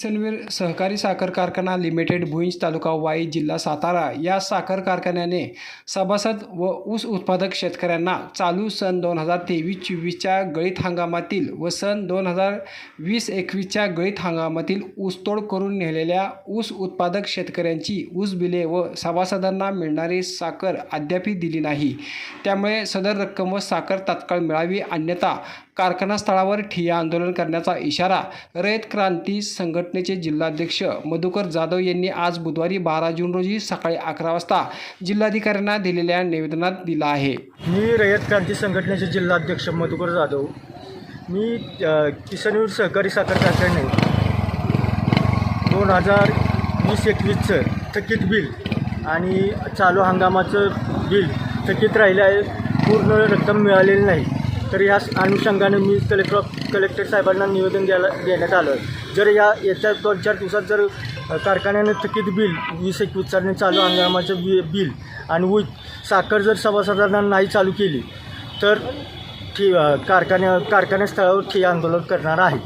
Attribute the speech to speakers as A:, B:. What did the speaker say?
A: किसनवीर सहकारी साखर कारखाना लिमिटेड भुईंज तालुका वाई जिल्हा सातारा या साखर कारखान्याने सभासद व ऊस उत्पादक शेतकऱ्यांना चालू सन दोन हजार तेवीस चोवीसच्या गळीत हंगामातील व सन दोन हजार वीस एकवीसच्या गळीत हंगामातील ऊसतोड करून नेलेल्या ऊस उत्पादक शेतकऱ्यांची ऊस बिले व सभासदांना मिळणारी साखर अद्यापही दिली नाही. त्यामुळे सदर रक्कम व साखर तात्काळ मिळावी अन्यथा कारखाना स्थळावर ठिय्या आंदोलन करण्याचा इशारा रयत क्रांती संघटनेचे जिल्हाध्यक्ष मधुकर जाधव यांनी आज बुधवारी बारा जून रोजी सकाळी अकरा वाजता जिल्हाधिकाऱ्यांना दिलेल्या निवेदनात दिला आहे.
B: मी रयत क्रांती संघटनेचे जिल्हाध्यक्ष मधुकर जाधव. मी किसन सहकारी साखर कारखाने दोन हजार वीस एकवीसचं थकीत बिल आणि चालू हंगामाचं बिल थकीत राहिलं आहे पूर्ण रक्कम मिळालेली नाही. तर या अनुषंगाने मी कलेक्टर कलेक्टर साहेबांना निवेदन द्यायला देण्यात आलं जर या येत्या दोन चार दिवसात जर कारखान्याने थकीत बिल वीस एक विचारणे चालू हंगामाचं बि बिल आणि वी साखर जर सभासदांना नाही चालू केली तर ठी कारखान्या कारखान्यास्थळावर ठे आंदोलन करणार आहे.